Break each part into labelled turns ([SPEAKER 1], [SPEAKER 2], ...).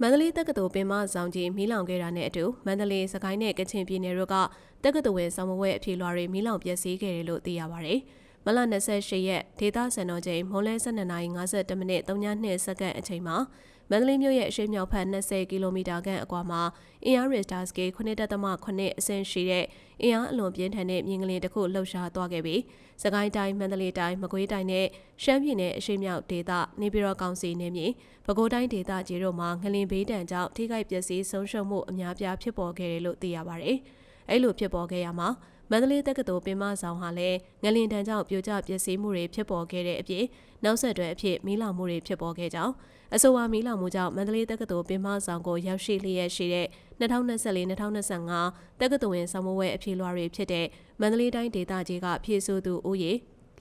[SPEAKER 1] မန္တလေးတက္ကသိုလ်ပင်မဆောင်ကြီးမီးလောင်ခဲ့တာနဲ့အတူမန္တလေးစကိုင်းနဲ့ကချင်ပြည်နယ်တို့ကတက္ကသိုလ်ဝင်ဆောင်မဝဲအဖြေလွှာတွေမီးလောင်ပျက်စီးခဲ့တယ်လို့သိရပါဗျ။ မလ28ရက်ဒေသစံတော်ချိန်မွန်းလဲ12:52မိနစ်32စက္ကန့်အချိန်မှာမန္တလေးမြို့ရဲ့အရှေ့မြောက်ဘက်20ကီလိုမီတာခန့်အကွာမှာအင်အားရစ်တာစကေ9.8အဆင့်ရှိတဲ့အင်အားအလွန်ပြင်းထန်တဲ့မြင်းကလေးတစ်ခုလှုပ်ရှားသွားခဲ့ပြီးစကိုင်းတိုင်းမန္တလေးတိုင်းမကွေးတိုင်းနဲ့ရှမ်းပြည်နယ်အရှေ့မြောက်ဒေသနေပြည်တော်ကောင်စီနေမြေပဲခူးတိုင်းဒေသကြီးတို့မှာငလင်ဘေးတံကြောင့်ထိခိုက်ပျက်စီးဆုံးရှုံးမှုအများပြားဖြစ်ပေါ်ခဲ့တယ်လို့သိရပါတယ်။အဲ့လိုဖြစ်ပေါ်ခဲ့ရမှာ မန္တလေးတက္ကသိုလ်ပင်မဆောင်ဟာလည်းငလင်တန်းကြောင့်ပြိုကျပျက်စီးမှုတွေဖြစ်ပေါ်ခဲ့တဲ့အပြင်နောက်ဆက်တွဲအဖြစ်မီးလောင်မှုတွေဖြစ်ပေါ်ခဲ့ကြောင်းအဆိုပါမီးလောင်မှုကြောင့်မန္တလေးတက္ကသိုလ်ပင်မဆောင်ကိုရောက်ရှိလျက်ရှိတဲ့2024-2025တက္ကသိုလ်ဝင်ဆောင်မဝဲအဖြေလွှာတွေဖြစ်တဲ့မန္တလေးတိုင်းဒေသကြီးကဖြည့်ဆို့သူဦးရေ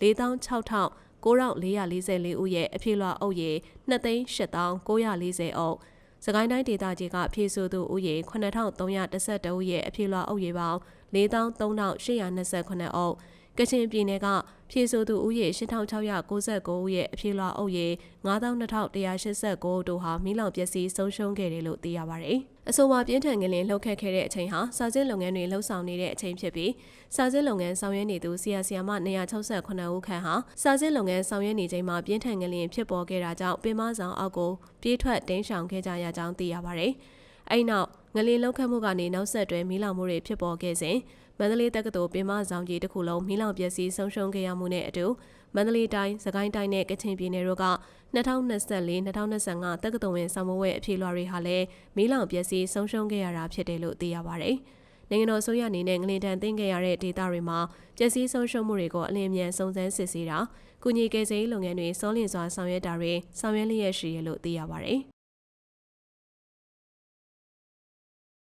[SPEAKER 1] 46,944ဦးရဲ့အဖြေလွှာအုပ်ရေ2,8940အုပ် စကိုင်းတိုင်းဒေသကြီးကဖြည့်ဆို့သူဦးရေ9312ဦးရဲ့အဖြေလွှာအုပ်ရေပေါင်း43,829အုပ်ကချင်ပြည်နယ်က ဖြည့်ဆို့သူဦးရေ8699ဦးရဲ့အဖြေလွှာအုပ်ရေ92,189တို့ဟာမိလောင်ပျက်စီးဆုံးရှုံးခဲ့တယ်လို့သိရပါတယ်။အဆိုပါပြင်းထန်ကလေးလှုပ်ခတ်ခဲ့တဲ့အချိန်ဟာစာစစ်လုပ်ငန်းတွေလှုပ်ဆောင်နေတဲ့အချိန်ဖြစ်ပြီးစာစစ်လုပ်ငန်းဆောင်ရွက်နေသူဆီယာဆီယာမ268ဦးခန့်ဟာစာစစ်လုပ်ငန်းဆောင်ရွက်နေချိန်မှာပြင်းထန်ကလေးဖြစ်ပေါ်ခဲ့တာကြောင့်ပင်မဆောင်အောက်ကိုပြေးထွက်တင်းရှောင်ခဲ့ကြရကြောင်းသိရပါတယ်။ အဲ့နောက်ငလင်လောက်ခတ်မှုကနေနောက်ဆက်တွဲမီးလောင်မှုတွေဖြစ်ပေါ်ခဲ့စဉ်မန္တလေးတက္ကသိုလ်ပင်မဆောင်ကြီးတစ်ခုလုံးမီးလောင်ပျက်စီးဆုံးရှုံးခဲ့ရမှုနဲ့အတူမန္တလေးတိုင်း၊စကိုင်းတိုင်းနဲ့ကချင်ပြည်နယ်တို့က2024-2025တက္ကသိုလ်ဝင်ဆောင်မဝဲအဖြေလွှာတွေဟာလည်းမီးလောင်ပျက်စီးဆုံးရှုံးခဲ့ရတာဖြစ်တယ်လို့သိရပါတယ်။နိုင်ငံတော်ဆိုရအနေနဲ့ငလင်တန်တင်ခဲ့ရတဲ့ဒေသတွေမှာပျက်စီးဆုံးရှုံးမှုတွေကိုအလင်းအမြန်စုံစမ်းစစ်ဆေးတာ၊ကုညီကယ်ဆယ်ရေးလုပ်ငန်းတွေစောလင့်စွာဆောင်ရွက်တာတွေဆောင်ရွက်လျက်ရှိရလို့သိရပါတယ်။